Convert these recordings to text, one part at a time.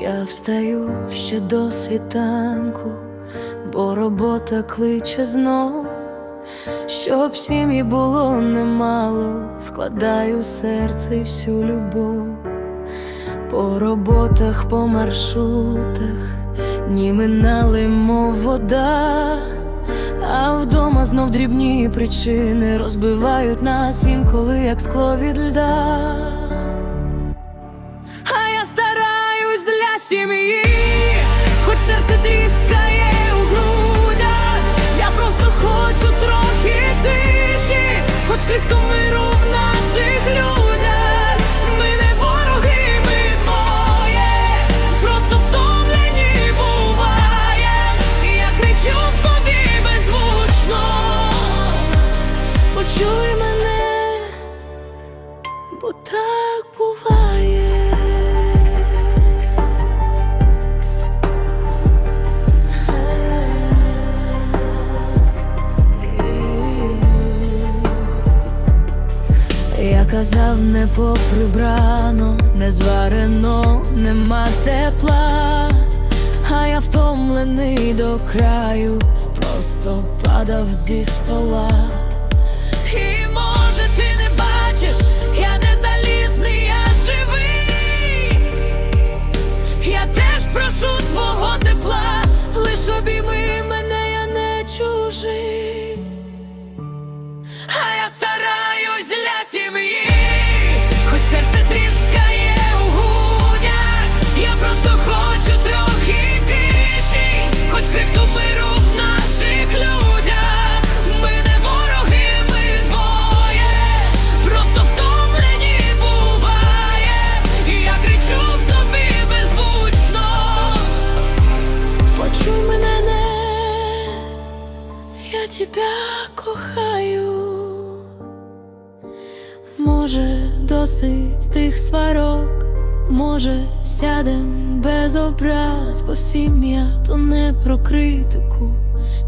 Я встаю ще до світанку, бо робота кличе знов, щоб сім'ї було немало, вкладаю в серце всю любов, по роботах, по маршрутах, дні минали, мов вода, а вдома знов дрібні причини розбивають нас інколи, як скло від льда. Сім'ї, хоч серце тріскає у грудях. Я просто хочу трохи тиші, хоч крихту миру в наших людях. Ми не вороги, ми двоє, просто втомлені буває. Я кричу в собі беззвучно. Почуй мене, бо так казав, не поприбрано, не зварено, нема тепла, а я втомлений до краю, просто падав зі стола. І може ти не бачиш, я не залізний, я живий. Я теж прошу твого тепла, лиш обійми мене, я не чужий. Тебя кохаю. Може, досить тих сварок, може, сядем без образ, бо сім'я то не про критику,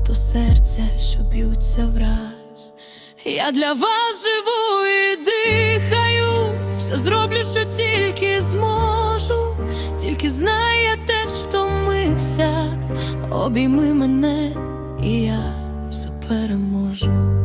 то серця, що б'ються враз. Я для вас живу і дихаю, все зроблю, що тільки зможу, тільки знай, я теж втомився, обійми мене, і я все переможу.